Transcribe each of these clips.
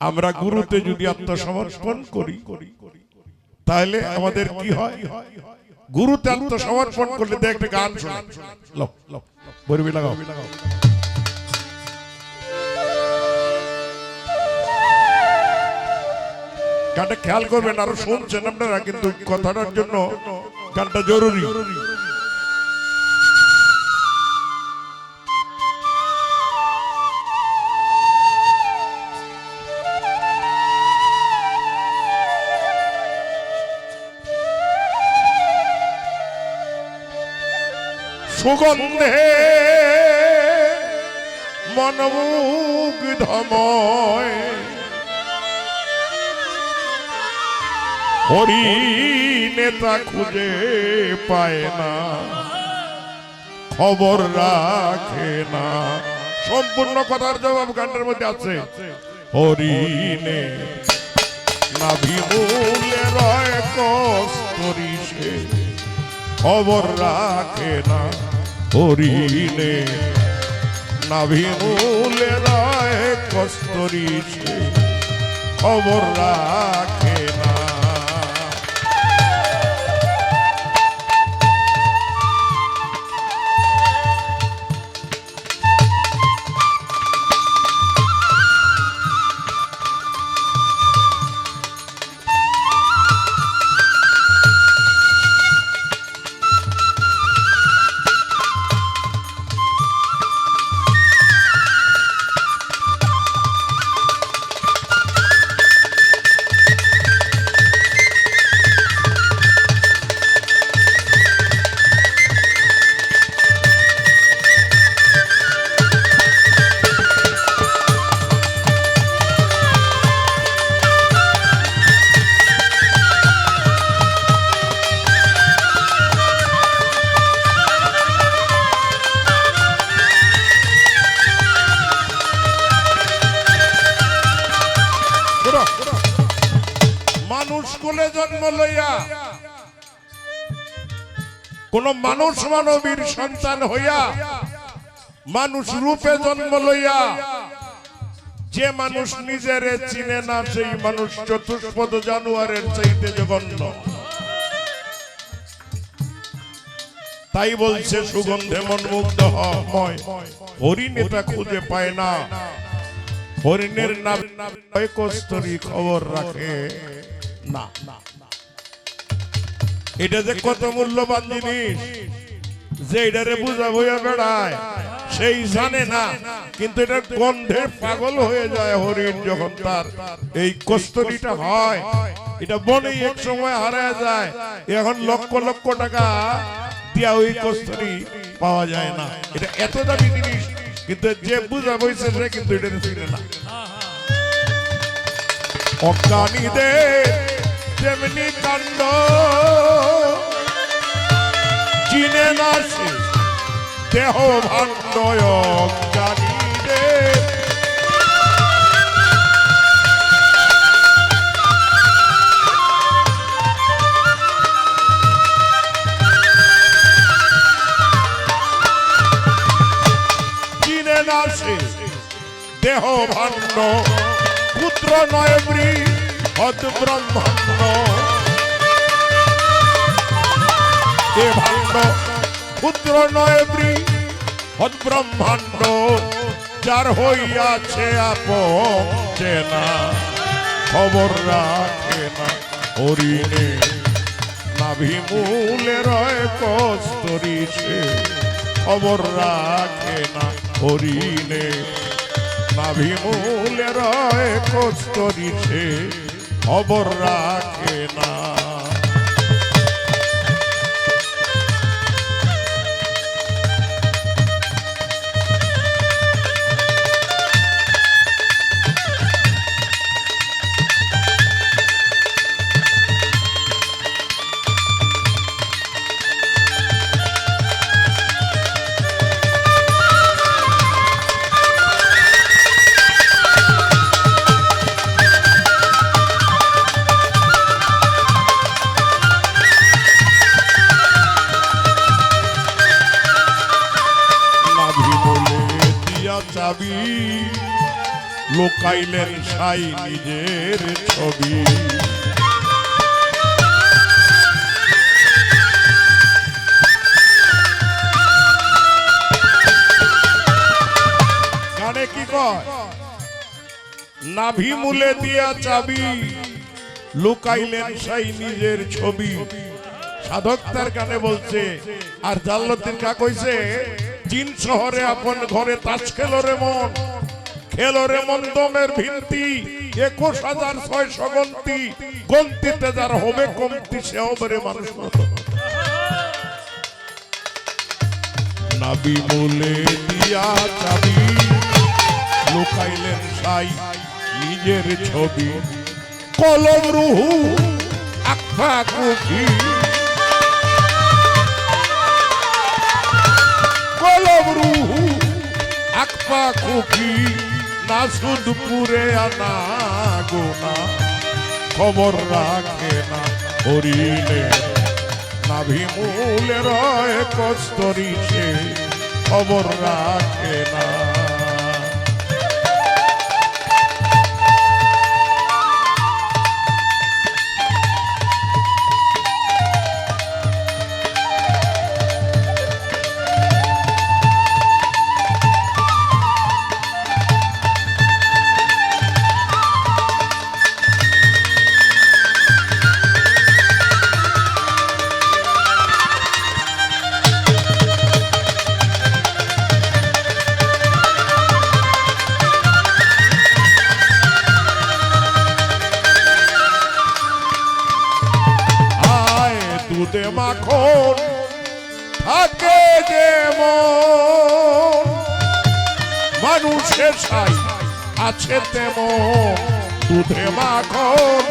আমরা গুরুতে যদি আত্মসমর্পণ করি তাহলে আমাদের কি হয়? গুরুতে আত্মসমর্পণ করলে দেখ একটা গান শোনা। লাগাও। গানটা খেয়াল করবেন আরও শুনছেন আপনারা কিন্তু কথাটার জন্য গানটা জরুরি। সুগন্ধে মনমুগ্ধময়। হরি নেতা খুঁজে পায় না, খবর রাখে না। সম্পূর্ণ কথার জবাব গানের মধ্যে আছে। হরিণে নাভিমূলে রয় কস্তরি সে। খবর রাখে না হরিণে নাভিমূলে রায় কস্তরি খবর রাখে জন্ম লইয়া। কোন মানুষ মানবীর সন্তান হইয়া মানুষ রূপে জন্ম লইয়া যে মানুষ নিজের চিনে না, সেই মানুষ চতুষ্পদ জানুয়ারের চাইতে জঘন্য। তাই বলছে, সুগন্ধে মনমুগ্ধ হয় হরিণ এটা খুঁজে পায় না। হরিণের নাম কস্তরি খবর রাখে? না না। এটা যে কত মূল্যবান জিনিস? যে এটারে বুঝা বইয়া বেড়ায়, সেই জানে না, কিন্তু এটা গন্ধে পাগল হয়ে যায় হরিণ যখন তার এই কস্তরিটা হয়। এটা বনেই এক সময় হারায় যায়, এখন লক্ষ লক্ষ টাকা দিয়া ওই কস্তরি পাওয়া যায় না। এটা এত দামি জিনিস, কিন্তু যে বুঝা বইছে সে কিন্তু এটা চিনে না। অজ্ঞানীদের তেমনি কাণ্ড চিনে না সে দেহ ভাণ্ড অজ্ঞানীদের চিনে না সে দেহ ভাণ্ড পুত্র নয় বৃহৎ ব্রহ্মাণ্ড। এ ভাণ্ড পুত্র নয় বৃহৎ ব্রহ্মাণ্ড। যার হইয়াছে আপন চেনা, খবর রাখে না হরিণে। নাভিমূলে রয় কস্তরি সে, খবর রাখে না হরিণে। নাভিমূলে রয় কস্তরি সে খবর রাখে না। লোকাইলেন সাই নিজের ছবি। গানে কি কয়? নাভি মূলে দিয়া চাবি, লুকাইলেন সাই নিজের ছবি। সাধক তার কানে বলছে, আর জাল্লতির কা কইছে চীন শহরে আপন ঘরে তাস খেলো রে মন। খেলো রে মন দমের ভিন্তি একুশ হাজার ছয়শো গন্তি। গন্তিতে যার হবে কমতি, সে হবে রে মানুষ। নাবি মূলে দিয়া চাবি, লুকাইলেন সাই নিজের ছবি। কলম রুহু আকফা কুফি আকফা কুফি নাসুদপুরে আনা গোনা। খবর রাখে না হরিলে নাভি মূলে রয় কস্তরি সে খবর রাখে না। দুধে মাখন থাকে যেমন মানুষের সাই আছে তেমন, দুধে মাখন।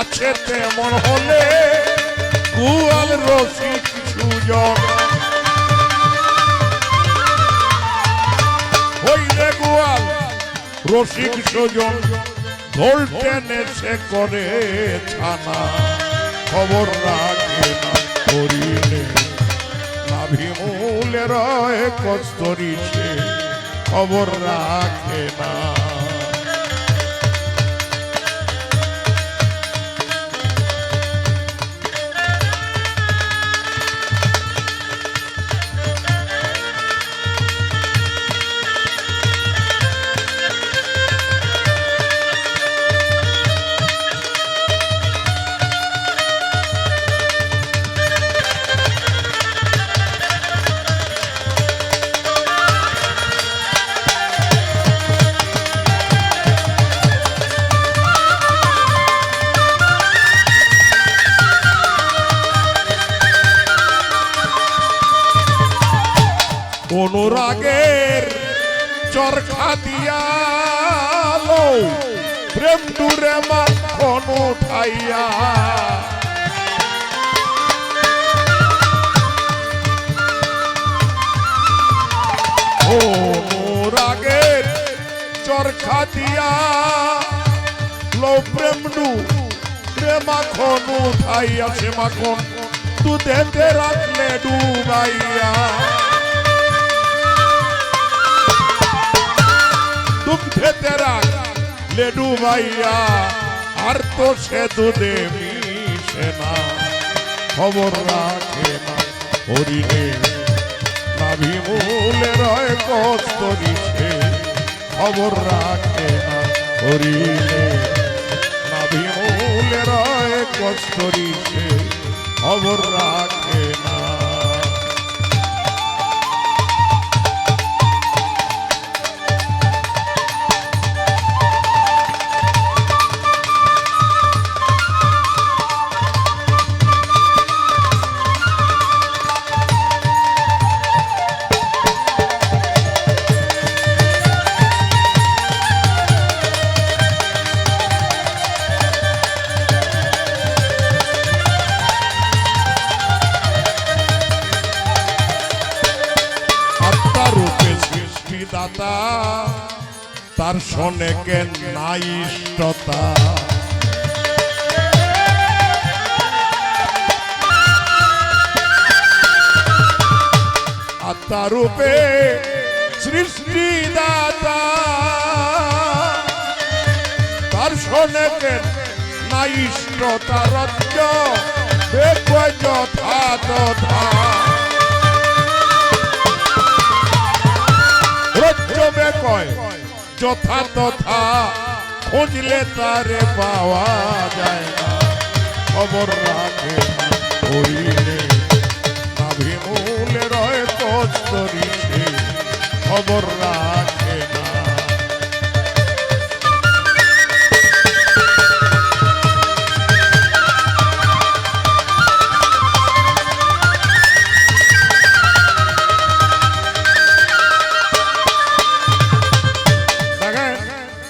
আছে তেমন হলে গুয়াল রসিক সুজন রসিক সুজন ঢোল টেনে করে ছানা। খবর রাখে না, করিলে নাভি মূলে রয় কস্তরি সে খবর রাখে না। অনুরাগের চরখা দিয়ালো প্রেম দূরে মাখন উঠাইয়া। অনুরাগের চরখা দিয়া লো। প্রেম ডু প্রেমাখন উঠাইয়া, সে মাখন দুধেতে রাখলে ডুবাইয়া। লেডু ভাইয়া আর তো সে দুধে মিশে না। খবর রাখে না হরিণে, নাভি মূলে রয় কস্তরি সে খবর রাখে না হরিণে, নাভি মূলে রয় কস্তরি সে খবর রাখে তার শোনে কেন নাইষ্টতা আত্মারূপে সৃষ্টিদাতা তার শোনে কেন নাইষ্টতা রজ্জ কয় যথা তথা খুঁজলে তারে পাওয়া যায় না। খবর রাখে খবর রাখে